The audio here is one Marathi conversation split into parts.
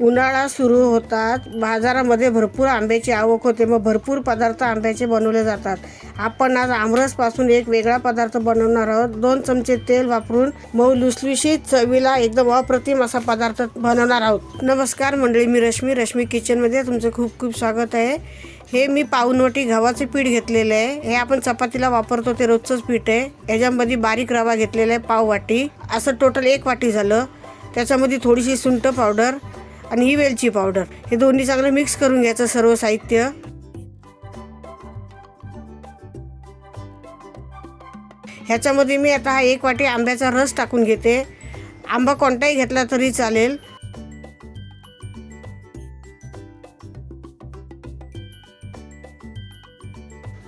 उन्हाळा सुरू होतात. बाजारामध्ये भरपूर आंब्याची आवक होते. मग भरपूर पदार्थ आंब्याचे बनवले जातात. आपण आज आमरसपासून एक वेगळा पदार्थ बनवणार आहोत. दोन चमचे तेल वापरून मऊ लुसलुशीत चवीला एकदम अप्रतिम असा पदार्थ बनवणार आहोत. नमस्कार मंडळी मी रश्मी. रश्मी किचनमध्ये तुमचं खूप खूप स्वागत आहे. हे मी पाऊनवटी गव्हाचे पीठ घेतलेलं आहे. हे आपण चपातीला वापरतो. ते रोजचंच पीठ आहे. याच्यामध्ये बारीक रवा घेतलेला आहे पाव वाटी असं टोटल एक वाटी झालं. त्याच्यामध्ये थोडीशी सुंट पावडर आणि ही वेलची पावडर. हे दोन्ही चांगलं मिक्स करून घ्यायचं सर्व साहित्य. ह्याच्यामध्ये मी आता हा एक वाटी आंब्याचा रस टाकून घेते. आंबा कोणताही घेतला तरी चालेल.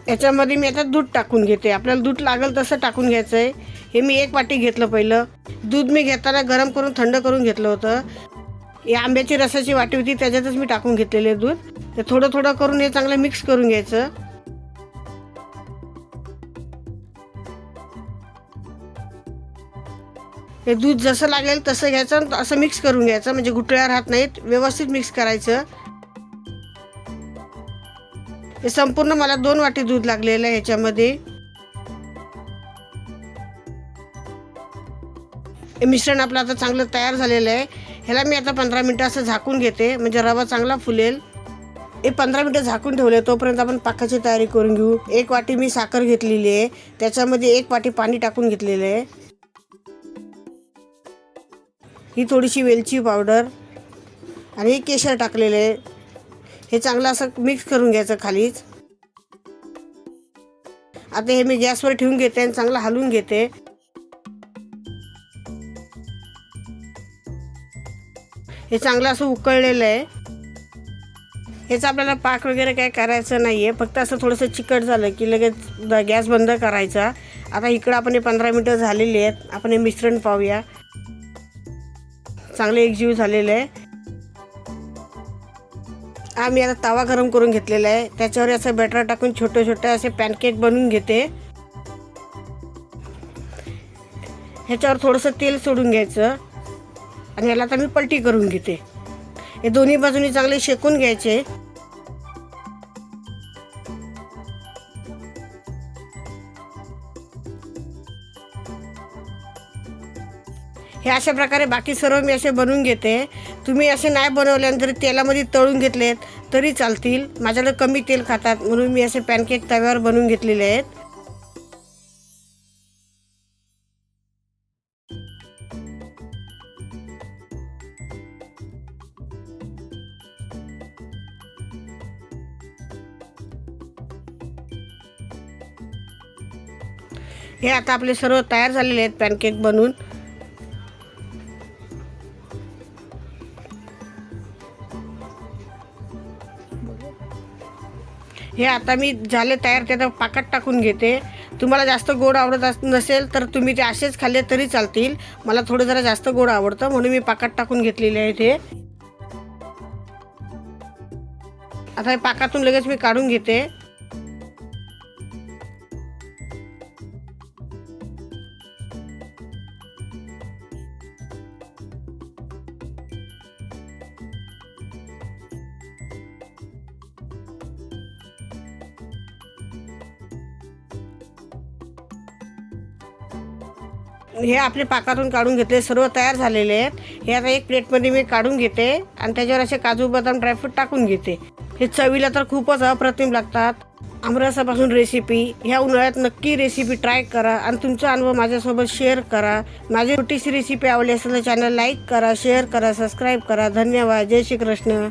याच्यामध्ये मी आता दूध टाकून घेते. आपल्याला दूध लागेल तसं टाकून घ्यायचं आहे हे मी एक वाटी घेतलं पहिलं. दूध मी घेताना गरम करून थंड करून घेतलं होतं. या आंब्याची रसाची वाटी होती त्याच्यातच मी टाकून घेतलेले दूध. ते थोडं थोडं करून हे चांगलं मिक्स करून घ्यायचं. हे दूध जसं लागेल तसं घ्यायचं आणि असं मिक्स करून घ्यायचं म्हणजे गुटळ्या राहत नाहीत व्यवस्थित मिक्स करायचं. हे संपूर्ण मला दोन वाटी दूध लागलेलं आहे ह्याच्यामध्ये हे मिश्रण आपलं आता चांगलं तयार झालेलं आहे. ह्याला मी आता पंधरा मिनटं असं झाकून घेते. म्हणजे रवा चांगला फुलेल. हे पंधरा मिनटं झाकून ठेवले तोपर्यंत आपण पाकाची तयारी करून घेऊ. एक वाटी मी साखर घेतलेली आहे. त्याच्यामध्ये एक वाटी पाणी टाकून घेतलेलं आहे. ही थोडीशी वेलची पावडर आणि हे केशर टाकलेलं आहे. हे चांगलं असं मिक्स करून घ्यायचं खालीच. आता हे मी गॅसवर ठेवून घेते आणि चांगलं हलवून घेते. हे चांगलं असं उकळलेलं आहे. ह्याचं आपल्याला पाक वगैरे काय करायचं नाही आहे फक्त असं थोडंसं चिकट झालं की लगेच द- गॅस बंद करायचा. आता इकडं आपण हे पंधरा मिनटं झालेली आहेत. आपण हे मिश्रण पाहूया. चांगलं एकजीव झालेलं आहे. हा मी आता तवा गरम करून घेतलेला आहे. त्याच्यावर असं बॅटर टाकून छोटे छोटे असे पॅनकेक बनवून घेते. ह्याच्यावर थोडंसं तेल सोडून घ्यायचं. आणि याला आता मी पलटी करून घेते. हे दोन्ही बाजूनी चांगले शेकून घ्यायचे. हे अशा प्रकारे बाकी सर्व मी असे बनवून घेते. तुम्ही असे नाही बनवल्यानंतर तेलामध्ये तळून घेतलेत तरी चालतील. माझ्याकडे कमी तेल खातात म्हणून मी असे पॅनकेक तव्यावर बनवून घेतलेले आहेत. हे आता आपले सर्व तयार झालेले आहेत पॅनकेक बनवून. हे आता मी झाले तयार ते आता पाकात टाकून घेते. तुम्हाला जास्त गोड आवडत अस नसेल तर तुम्ही ते असेच खाल्ले तरी चालतील. मला थोडं जरा जास्त गोड आवडतं म्हणून मी पाकात टाकून घेतलेले आहे ते. आता हे पाकातून लगेच मी काढून घेते. हे आपले पाकातून काढून घेतले सर्व तयार झालेले आहेत. हे आता एक प्लेटमध्ये मी काढून घेते आणि त्याच्यावर असे काजू बदाम ड्रायफ्रूट टाकून घेते. हे चवीला तर खूपच अप्रतिम लागतात. आमरसापासून रेसिपी ह्या उन्हाळ्यात नक्की रेसिपी ट्राय करा आणि तुमचा अनुभव माझ्यासोबत शेअर करा. माझी छोटीशी रेसिपी आवडली असेल तर चॅनल लाईक करा शेअर करा सबस्क्राईब करा. धन्यवाद. जय श्री कृष्ण